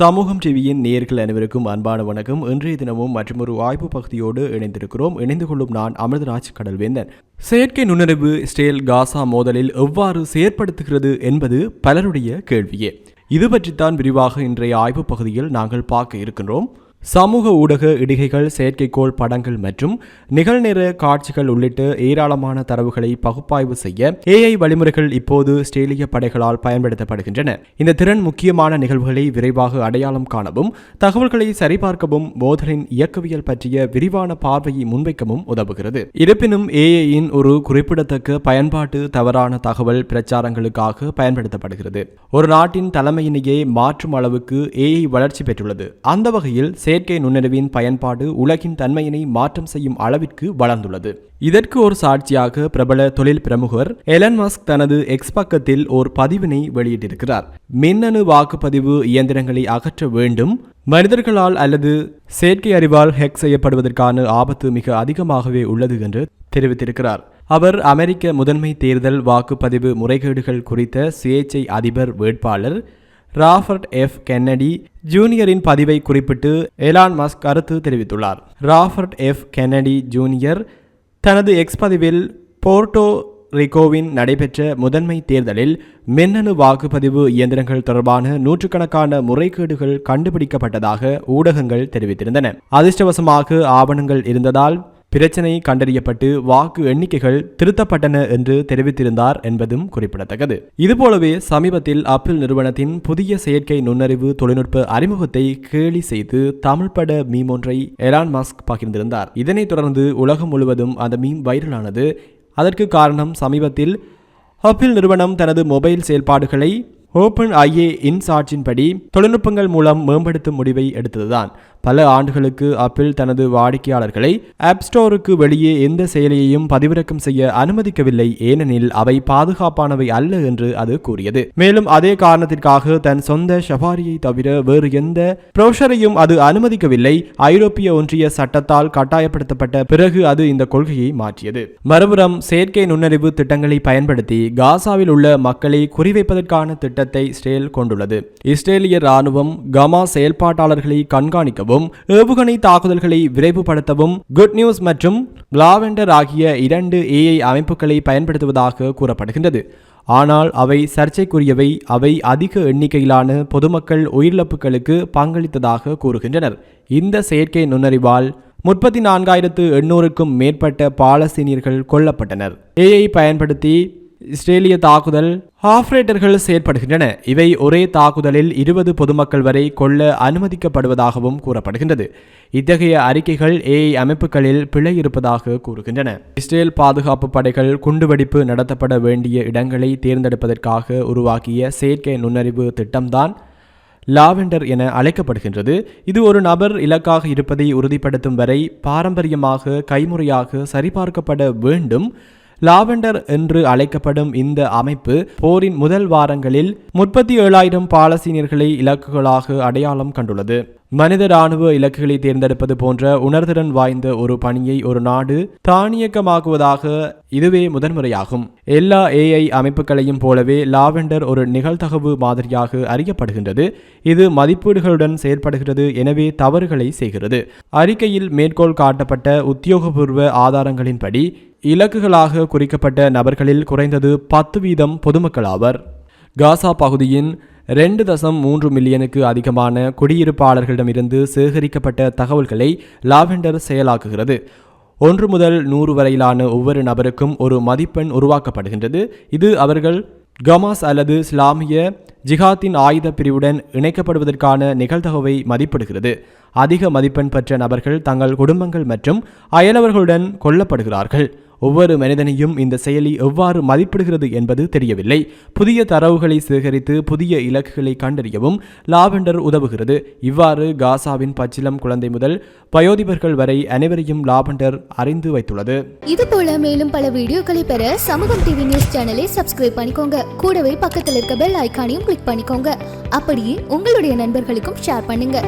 சமூகம் டிவியின் நேர்கள் அனைவருக்கும் அன்பான வணக்கம். இன்றைய தினமும் மற்றொரு வாய்ப்பு பகுதியோடு இணைந்திருக்கிறோம். இணைந்து கொள்ளும் நான் அமிர்தராஜ் கடல்வேந்தன். செயற்கை நுண்ணறிவு ஸ்டேல் காசா மோதலில் எவ்வாறு செயற்படுத்துகிறது என்பது பலருடைய கேள்வியே. இது பற்றித்தான் விரிவாக இன்றைய ஆய்வு பகுதியில் நாங்கள் பார்க்க இருக்கின்றோம். சமூக ஊடக இடிகைகள் செயற்கைக்கோள் படங்கள் மற்றும் நிகழ்நேர காட்சிகள் உள்ளிட்ட ஏராளமான தரவுகளை பகுப்பாய்வு செய்ய ஏஐ வழிமுறைகள் இப்போது ஸ்டேலிய படைகளால் பயன்படுத்தப்படுகின்றன. இந்த திறன் முக்கியமான நிகழ்வுகளை விரைவாக அடையாளம் காணவும் தகவல்களை சரிபார்க்கவும் மோதலின் இயக்கவியல் பற்றிய விரிவான பார்வையை முன்வைக்கவும் உதவுகிறது. இருப்பினும் ஏஐயின் ஒரு குறிப்பிடத்தக்க பயன்பாட்டு தவறான தகவல் பிரச்சாரங்களுக்காக பயன்படுத்தப்படுகிறது. ஒரு நாட்டின் தலைமையினையே மாற்றும் அளவுக்கு ஏஐ வளர்ச்சி பெற்றுள்ளது. அந்த வகையில் செயற்கை நுண்ணறிவின் பயன்பாடு உலகின் தன்மையினை மாற்றம் செய்யும் அளவிற்கு வளர்ந்துள்ளது. இதற்கு ஒரு சாட்சியாக பிரபல தொழில் பிரமுகர் எலன் மஸ்க் தனது எக்ஸ் பக்கத்தில் ஒரு பதிவினை வெளியிட்டிருக்கிறார். மின்னணு வாக்குப்பதிவு இயந்திரங்களை அகற்ற வேண்டும். மனிதர்களால் அல்லது செயற்கை அறிவால் ஹேக் செய்யப்படுவதற்கான ஆபத்து மிக அதிகமாகவே உள்ளது என்று தெரிவித்திருக்கிறார். அவர் அமெரிக்க முதன்மை தேர்தல் வாக்குப்பதிவு முறைகேடுகள் குறித்த சுயேச்சை அதிபர் வேட்பாளர் ராபர்ட் எஃப். கென்னடி ஜூனியரின் பதிவை குறிப்பிட்டு எலான் மஸ்க் கருத்து தெரிவித்துள்ளார். Robert F. கென்னடி ஜூனியர் தனது எக்ஸ் பதிவில் போர்ட்டோ ரிகோவின் நடைபெற்ற முதன்மை தேர்தலில் மின்னணு வாக்குப்பதிவு இயந்திரங்கள் தொடர்பான நூற்றுக்கணக்கான முறைகேடுகள் கண்டுபிடிக்கப்பட்டதாக ஊடகங்கள் தெரிவித்திருந்தன. அதிர்ஷ்டவசமாக ஆவணங்கள் இருந்ததால் பிரச்சனை கண்டறியப்பட்டு வாக்கு எண்ணிக்கைகள் திருத்தப்பட்டன என்று தெரிவித்திருந்தார் என்பதும் குறிப்பிடத்தக்கது. இதுபோலவே சமீபத்தில் அப்பிள் நிறுவனத்தின் புதிய செயற்கை நுண்ணறிவு தொழில்நுட்ப அறிமுகத்தை கேலி செய்து தமிழ் பட மீம் ஒன்றை எலான் மாஸ்க் பகிர்ந்திருந்தார். இதனைத் தொடர்ந்து உலகம் முழுவதும் அந்த மீம் வைரலானது. அதற்கு காரணம் சமீபத்தில் அப்பிள் நிறுவனம் தனது மொபைல் செயல்பாடுகளை ஓப்பன் ஐஏ இன்சார்ஜின்படி தொழில்நுட்பங்கள் மூலம் மேம்படுத்தும் முடிவை எடுத்ததுதான். பல ஆண்டுகளுக்கு அப்பிள் தனது வாடிக்கையாளர்களை ஆப் ஸ்டோருக்கு வெளியே எந்த செயலியையும் பதிவிறக்கம் செய்ய அனுமதிக்கவில்லை. ஏனெனில் அவை பாதுகாப்பானவை அல்ல என்று அது கூறியது. மேலும் அதே காரணத்திற்காக தன் சொந்த ஷபாரியை தவிர வேறு எந்த ப்ரோஷரையும் அது அனுமதிக்கவில்லை. ஐரோப்பிய ஒன்றிய சட்டத்தால் கட்டாயப்படுத்தப்பட்ட பிறகு அது இந்த கொள்கையை மாற்றியது. மறுபுறம் செயற்கை நுண்ணறிவு திட்டங்களை பயன்படுத்தி காசாவில் உள்ள மக்களை குறிவைப்பதற்கான திட்டத்தை இஸ்ரேல் கொண்டுள்ளது. இஸ்ரேலிய ராணுவம் கமா செயல்பாட்டாளர்களை கண்காணிக்கவும் ஏவுகணை தாக்குதல்களை விரைவுபடுத்தவும் குட் நியூஸ் மற்றும் லாவெண்டர் ஆகிய இரண்டு ஏஐ அமைப்புகளை பயன்படுத்துவதாக கூறப்படுகின்றது. ஆனால் அவை சர்ச்சைக்குரியவை அவை அதிக எண்ணிக்கையிலான பொதுமக்கள் உயிரிழப்புகளுக்கு பங்களித்ததாக கூறுகின்றனர். இந்த செயற்கை நுண்ணறிவால் முப்பத்தி நான்காயிரத்து எண்ணூறுக்கும் மேற்பட்ட பாலஸ்தீனியர்கள் கொல்லப்பட்டனர். ஏஐ பயன்படுத்தி இஸ்ரேலிய தாக்குதல் ஆப்ரேட்டர்கள் செயற்படுகின்றன. இவை ஒரே தாக்குதலில் இருபது பொதுமக்கள் வரை கொல்ல அனுமதிக்கப்படுவதாகவும் கூறப்படுகின்றது. இத்தகைய அறிக்கைகள் ஏஐ அமைப்புகளில் பிழை இருப்பதாக கூறுகின்றன. இஸ்ரேல் பாதுகாப்பு படைகள் குண்டுவெடிப்பு நடத்தப்பட வேண்டிய இடங்களை தேர்ந்தெடுப்பதற்காக உருவாக்கிய செயற்கை நுண்ணறிவு திட்டம்தான் லாவெண்டர் என அழைக்கப்படுகின்றது. இது ஒரு நபர் இலக்காக இருப்பதை உறுதிப்படுத்தும் வரை பாரம்பரியமாக கைமுறையாக சரிபார்க்கப்பட வேண்டும். லாவெண்டர் என்று அழைக்கப்படும் இந்த அமைப்பு போரின் முதல் வாரங்களில் முப்பத்தி ஏழாயிரம் பாலஸ்தீனியர்களை இலக்குகளாக அடையாளம் கண்டுள்ளது. மனித ராணுவ இலக்குகளை தேர்ந்தெடுப்பது போன்ற உணர்திறன் வாய்ந்த ஒரு பணியை ஒரு நாடு தானியக்கமாக்குவதாக இதுவே முதன்முறையாகும். எல்லா ஏஐ அமைப்புகளையும் போலவே லாவெண்டர் ஒரு நிகழ்தகவு மாதிரியாக அறியப்படுகின்றது. இது மதிப்பீடுகளுடன் செயற்படுகிறது எனவே தவறுகளை செய்கிறது. அறிக்கையில் மேற்கோள் காட்டப்பட்ட உத்தியோகபூர்வ ஆதாரங்களின்படி இலக்குகளாக குறிக்கப்பட்ட நபர்களில் குறைந்தது பத்து வீதம் பொதுமக்கள் ஆவர். காசா பகுதியின் ரெண்டு தசம் மூன்று மில்லியனுக்கு அதிகமான குடியிருப்பாளர்களிடமிருந்து சேகரிக்கப்பட்ட தகவல்களை லாவெண்டர் செயலாக்குகிறது. ஒன்று முதல் நூறு வரையிலான ஒவ்வொரு நபருக்கும் ஒரு மதிப்பெண் உருவாக்கப்படுகின்றது. இது அவர்கள் கமாஸ் அல்லது இஸ்லாமிய ஜிஹாத்தின் ஆயுத பிரிவுடன் இணைக்கப்படுவதற்கான நிகழ்தகவை மதிப்பிடுகிறது. அதிக மதிப்பெண் பெற்ற நபர்கள் தங்கள் குடும்பங்கள் மற்றும் அயலவர்களுடன் கொல்லப்படுகிறார்கள். ஒவ்வொரு மனிதனையும் இந்த செயலி எவ்வாறு மதிப்பிடுகிறது என்பது தெரியவில்லை. புதிய தரவுகளை சேகரித்து புதிய இலக்குகளை கண்டறியவும் லாவெண்டர் உதவுகிறது. இவ்வாறு காசாவின் பச்சிலம் குழந்தை முதல் வயோதிபர்கள் வரை அனைவரையும் லாவெண்டர் அறிந்து வைத்துள்ளது. இது போல மேலும் பல வீடியோக்களை பெற சமூகம் டிவி நியூஸ் சேனலை சப்ஸ்கிரைப் பண்ணிக்கோங்க. கூடவே பக்கத்தில் இருக்க பெல் ஐகானையும் கிளிக் பண்ணிக்கோங்க. அப்படியே உங்களுடைய நண்பர்களுக்கும் ஷேர் பண்ணுங்க.